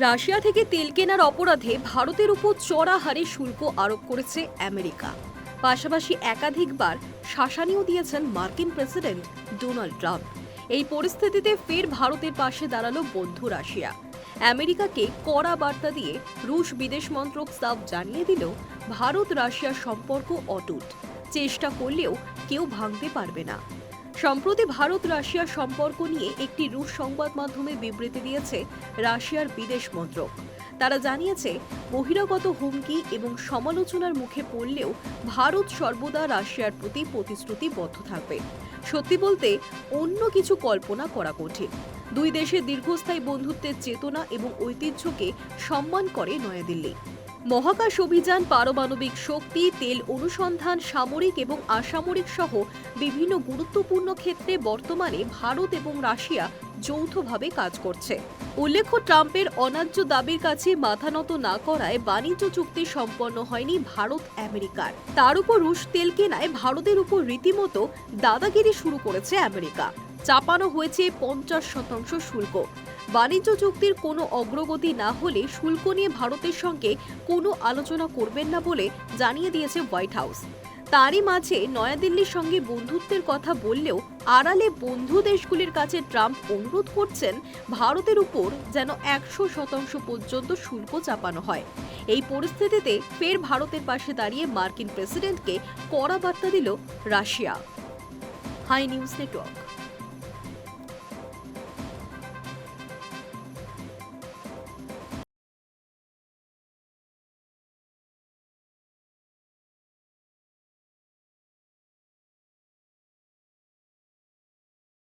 Russia থেকে তেল কেনার অপরাধে ভারতের উপর চড়া হারে শুল্ক আরোপ করেছে আমেরিকা। পাশাপাশি একাধিকবার শাসানিও দিয়েছেন মার্কিন প্রেসিডেন্ট ডোনাল্ড ট্রাম্প। এই পরিস্থিতিতে ফের ভারতের পাশে দাঁড়াল বন্ধু রাশিয়া। আমেরিকাকে কড়া বার্তা দিয়ে রুশ বিদেশ মন্ত্রক সাফ জানিয়ে দিল ভারত রাশিয়ার সম্পর্ক অটুট। চেষ্টা করলেও কেউ ভাঙতে পারবে না। সম্প্রতি ভারত রাশিয়ার সম্পর্ক নিয়ে একটি রুশ সংবাদ মাধ্যমে বিবৃতি দিয়েছে রাশিয়ার বিদেশ মন্ত্রক। তারা জানিয়েছে, বহিরাগত হুমকি এবং সমালোচনার মুখে পড়লেও ভারত সর্বদা রাশিয়ার প্রতি প্রতিশ্রুতিবদ্ধ থাকবে। সত্যি বলতে, অন্য কিছু কল্পনা করা কঠিন। দুই দেশের দীর্ঘস্থায়ী বন্ধুত্বের চেতনা এবং ঐতিহ্যকে সম্মান করে নয়াদিল্লি। মহাকাশ অভিযান, পারমাণবিক শক্তি, তেল অনুসন্ধান, সামরিক এবং অসামরিক সহ বিভিন্ন গুরুত্বপূর্ণ ক্ষেত্রে বর্তমানে ভারত এবং রাশিয়া যৌথভাবে কাজ করছে। উল্লেখ্য, ট্রাম্পের অন্যায্য দাবির কাছে মাথা নত না করায় বাণিজ্য চুক্তি সম্পন্ন হয়নি ভারত, আমেরিকার। তার উপর রুশ তেল কেনায় ভারতের উপর রীতিমতো দাদাগিরি শুরু করেছে আমেরিকা। চাপানো হয়েছে পঞ্চাশ শতাংশ শুল্ক। বাণিজ্য চুক্তির কোনো অগ্রগতি না হলে শুল্ক নিয়ে ভারতের সঙ্গে কোনো আলোচনা করবেন না বলে জানিয়ে দিয়েছে হোয়াইট হাউস। তারই মাঝে নয়াদিল্লির সঙ্গে বন্ধুত্বের কথা বললেও আড়ালে বন্ধু দেশগুলির কাছে ট্রাম্প অনুরোধ করছেন, ভারতের উপর যেন একশো শতাংশ পর্যন্ত শুল্ক চাপানো হয়। এই পরিস্থিতিতে ফের ভারতের পাশে দাঁড়িয়ে মার্কিন প্রেসিডেন্টকে কড়া বার্তা দিল রাশিয়া। High news network.